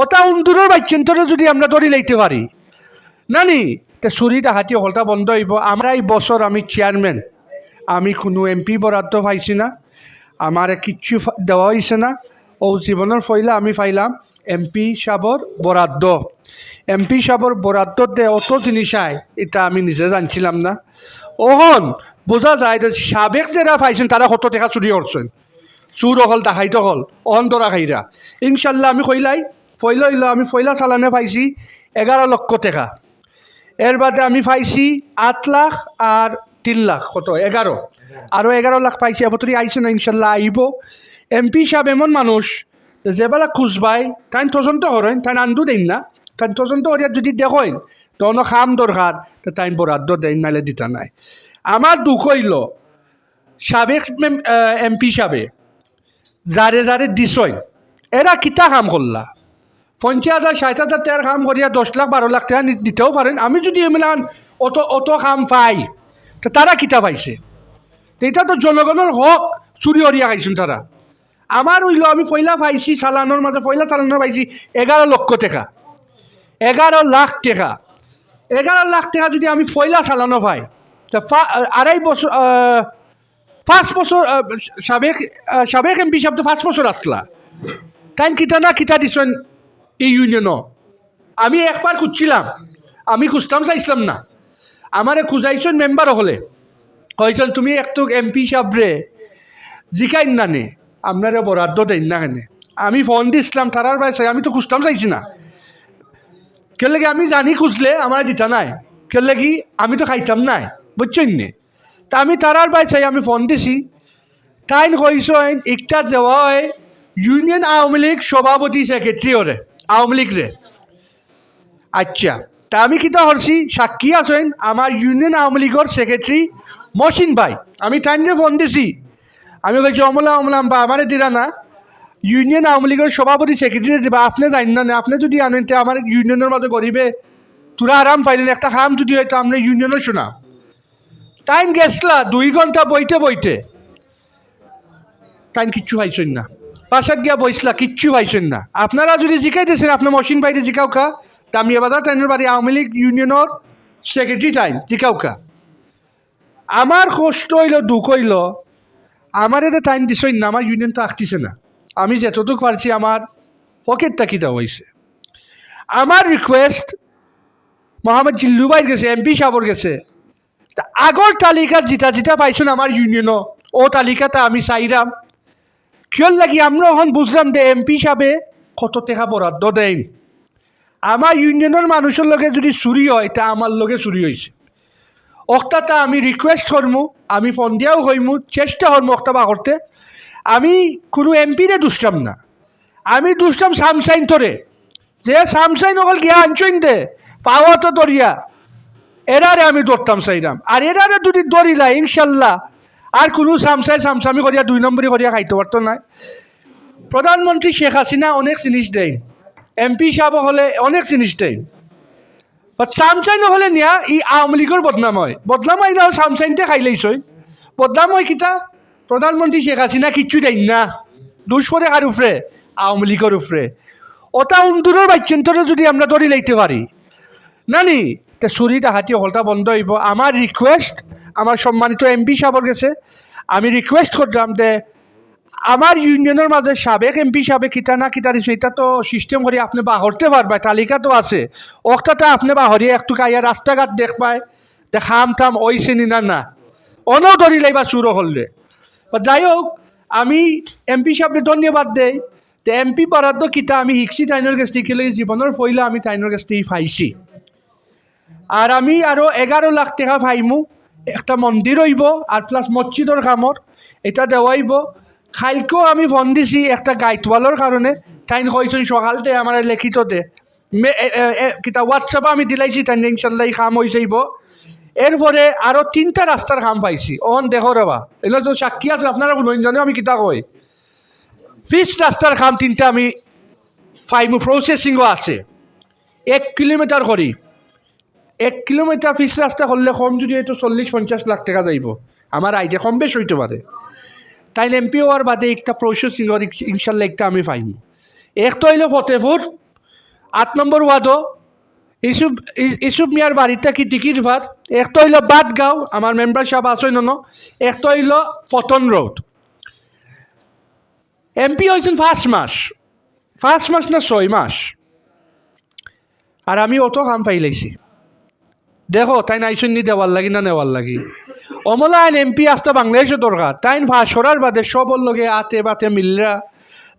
ওটা উন্দুরের বাচ্চেন্তরে যদি আমরা ধরে লাইতে পারি। নানি, তে চুরি ডাহাতি হলটা বন্ধ হইব। আমরা এই বছর আমি চেয়ারম্যান আমি কোনো এমপি বরাদ্দ পাইছি না। আমার কিচ্ছু দেওয়া হয়েছে না। ও জীবনের ফইলা আমি পাইলাম এমপি সাবর বরাদ্দ। এমপি সাবর বরাদ্দ দে অত জিনিস আয় এটা আমি নিজে জানছিলাম না। ওহন, বোঝা যায় যে সাবেক যারা পাইছেন, তারা কত টাকা চুরি করছেন। চুর হল ডাকাইত হল অহন দরা খাইরা। ইনশাল্লাহ আমি কইলাই ফইল হইল, আমি ফইলা চালানে পাইছি এগারো লক্ষ টাকা। এর বাদে আমি পাইছি আট লাখ আর তিন লাখ, কত? এগারো আরও এগারো লাখ পাইছি এবতরি আইছে না, ইনশাল্লাহ আইব এমপি সাহেব এমন মানুষ যেবেলা খুঁজবাই তাই তদন্ত করেন তাই আন্দু দেন না। তাই তদন্ত করিয়া যদি দেখেন তখন খাম দরকার তো তাই বরাদ্দ দেন নাইলে দিতা নাই। আমার দুঃখ হইল, সাবেক এমপি সাহেবে যারে যারে দিছই এরা কিতা কাম করলা পঞ্চাশ হাজার ষাট হাজার টাকার কাম করিয়া দশ লাখ বারো লাখ টাকা দিতেও পারেন আমি যদি এমিলান অত অত কাম পাই, তো তারা কিতা পাইছে তো এটা তো জনগণের হক চুরি হরিয়া খাইছেন তারা আমার হইল আমি পয়লা পাইছি চালানোর মাঝে পয়লা চালানোর পাইছি এগারো লক্ষ টাকা। এগারো লাখ টাকা। এগারো লাখ টাকা যদি আমি পয়লা চালানো পাই, তো আড়াই বছর পাঁচ বছর সাবেক সাবেক এমপি সাহেব তো পাঁচ বছর আসলা তাই কিতা না কিতা দিছেন এই ইউনিয়নও আমি একবার খুঁজছিলাম। আমি খুঁজতাম চাইছিলাম না। আমারে খুঁজাইছেন মেম্বার হলে। কইছেন, তুমি একটু এমপি সাবরে জিকাইন না নে। আপনারা বরাদ্দ দেন না কেনে আমি ফোন দিছিলাম, তারার বাইসে আমি তো খুঁজতাম চাইছি না। কে লাগে আমি জানি খুঁজলে আমার দিতা নাই? কে লাগি আমি তো খাইতাম নাই? বুঝছেন নে? তা আমি তারার বাইসে আমি ফোন দিছি। তাইন কইছেন একটা দেওয়া হয় ইউনিয়ন আওয়ামী লীগ সভাপতি সেক্রেটারি ওরে আওয়ামী লীগ রে। আচ্ছা তা আমি কিতা করছি? সাক্ষী আছেন? আমার ইউনিয়ন আওয়ামী লীগের সেক্রেটারি মহসিন ভাই। আমি টাইমে ফোন দিছি। আমি বলছি, অমলা অমলাম বা আমারে দিলা না। ইউনিয়ন আওয়ামী লীগের সভাপতি সেক্রেটারি দিবা আপনি জানেন না আপনি যদি আনেন, তে আমার ইউনিয়নের মধ্যে গরিবে তোরা আরাম পাইলেন। একটা কাম যদি হয়তো আমরা ইউনিয়নের শোনা টাইম গেছলা, দুই ঘণ্টা বইতে বইতে টাইম কিচ্ছু পাইছেন না। বাসাত গিয়া বইসলা, কিচ্ছু পাইছেন না। আপনারা যদি জিকাইতেছেন আপনার মশিন জিকাও খা। দামিয়া বাজার টাইনের বাড়ি, আওয়ামী লীগ ইউনিয়নের সেক্রেটারি টাইম জিকাও খা। আমার কষ্ট হইল, দুঃখ হইল, আমার এতে টাইম দিছই না, আমার ইউনিয়ন তো আসতেছে না। আমি যতটুকু পারছি, আমার পকেট কিতা হয়েছে আমার রিকোয়েস্ট মোহাম্মদ জিল্লুবাইর গেছে, এমপি সাবর গেছে। তা আগর তালিকা জিতা জিতা পাইছেন আমার ইউনিয়নও ও তালিকাটা আমি চাইরাম। কিয় লাগি আমরা এখন বুঝলাম যে এমপি সাহেবে কত টাকা বরাদ্দ দেন আমার ইউনিয়নের মানুষের লগে যদি চুরি হয়, তা আমার লগে চুরি হয়েছে অক্টাটা আমি রিকোয়েস্ট করমু, আমি ফোন দিয়াও হইমু, চেষ্টা করমু অক্টা করতে। আমি কোনো এমপিরে দুষ্টাম না। আমি দুষ্টাম সামসাইন তোরে যে সামসাইন অকল গিয়া আনছইন দে, পাওয়া তো দরিয়া। এরারে আমি দৌড়তাম চাইরাম। আর এরারে যদি দৌড়িলা ইনশাল্লাহ আর কোনো সামসাই সামসামি করিয়া দুই নম্বরই করিয়া খাইতে পারতো না প্রধানমন্ত্রী শেখ হাসিনা অনেক জিনিস দেন। এমপি সাহেব হলে অনেক জিনিস দেন। বাট সামসাই নহলে নিয়া, ই আওয়ামী লীগের বদনাম হয়। বদনাম হয় না, সামসাইনতে খাই লাইছই বদনাম হয় কিতা? প্রধানমন্ত্রী শেখ হাসিনা কিচ্ছু দেন না। দুষ্পরে কার উফরে আওয়ামী লীগের উফরে ওটা উন্দুরের বাচ্চেন্তরে যদি আমরা ধরে লাইতে পারি। নানি, তে চুরি ডাহাতি হলটা বন্ধ হইব। আমার রিকোয়েস্ট সম্মানিত এমপি সাহেবের গেছে। আমি রিকোয়েস্ট করলাম যে আমার ইউনিয়নের মাঝে সাবেক এমপি সাবেক কিতা না কিতা দিছে, এটা তো সিস্টেম করে আপনি বাহরতে পারবে তালিকা তো আছে। ওখানে আপনি বাহরিয়ে একটু কাইয়া রাস্তাঘাট দেখ পায় যে খাম থাম ওইছে নি না অনও ধরি লাইবা চুরো হললে। বা যাই হোক, আমি এমপি সাহেবকে ধন্যবাদ দেই, যে এমপি বরাদ্দ কিতা আমি শিখছি তাইনের কাছ থেকে জীবনের ফইলা আমি তাইনের কাছ থেকে পাইছি আর আমি আরও এগারো লাখ টাকা পাইমু একটা মন্দির হইব আর প্লাস মসজিদর কামর এটা দেওয়াইব খাইলকেও আমি ফোন দিছি একটা গাইটওয়ালের কারণে তাইন কইছেন সকালতে আমার লিখিত দে। মে- এ- এ- এ- কিতা হোয়াটসঅ্যাপে আমি দিলাইছি তাই ইনশাল্লাহ কাম হয়ে যাইব। এরপরে আরও তিনটা রাস্তার কাম পাইছি। অন, দেখো রবা এগুলো তো সাক্ষী আছে, আপনারা কোনো জানে আমি কিতা কই ফিস রাস্তার কাম তিনটা আমি ফাইমু প্রসেসিংও আছে। এক কিলোমিটার করি এক কিলোমিটার ফিস রাস্তা করলে কম যদি হয়তো চল্লিশ, পঞ্চাশ লাখ টাকা যাইব। আমার আইডিয়া কম বেশ হইতে পারে তাই এমপি হওয়ার বাদে একটা প্রসেসিং ইনশাল্লাহ একটা আমি পাইম। এক তো হইল ফতেপুর আট নম্বর ওয়ার্ডও ইসুব ইসুব মিয়ার বাড়িতে কি টিকিট ভাত একটা হইল বাদগাঁও আমার মেম্বার সাহেব আছে ন একটা হইল পতন রোড এমপি হয়েছেন পাঁচ মাস পাঁচ মাস না ছয় মাস আর আমি অত কাম পাইলাইছি দেখো, তাই নাইছুন নি দেওয়ার লাগি না নেওয়ার লাগি? অমলা আইন এমপি আসতে বাংলাদেশে দরকার। তাইন ফাঁস করার বাদে সবর লগে আতে বাতে মিলরা।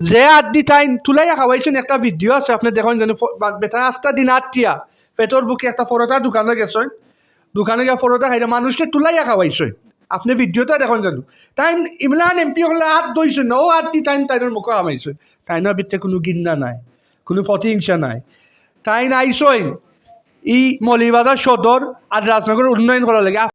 যে আট দি তাইন তুলাইয়া খাওয়াইছেন একটা ভিডিও আছে, আপনি দেখুন জানি বেটা আটটা দিন আটটিয়া পেটর বুকে একটা ফরতা দোকানে গেছেন দোকানে গিয়ে ফরতা খাইলে মানুষকে তুলাইয়া খাওয়াইছেন আপনি ভিডিওটা দেখুন জানো তাইন ইমলান এমপি হলে হাত দইছে ন হাত দি তাইন তাইনের মুখে হামাইছে তাইনের ভিতরে কোনো গিন্না নাই, কোনো প্রতিহিংসা নাই। তাইন আইসইন ই মলিবাজার সদর আর রাজনগর উন্নয়ন করা লাগে।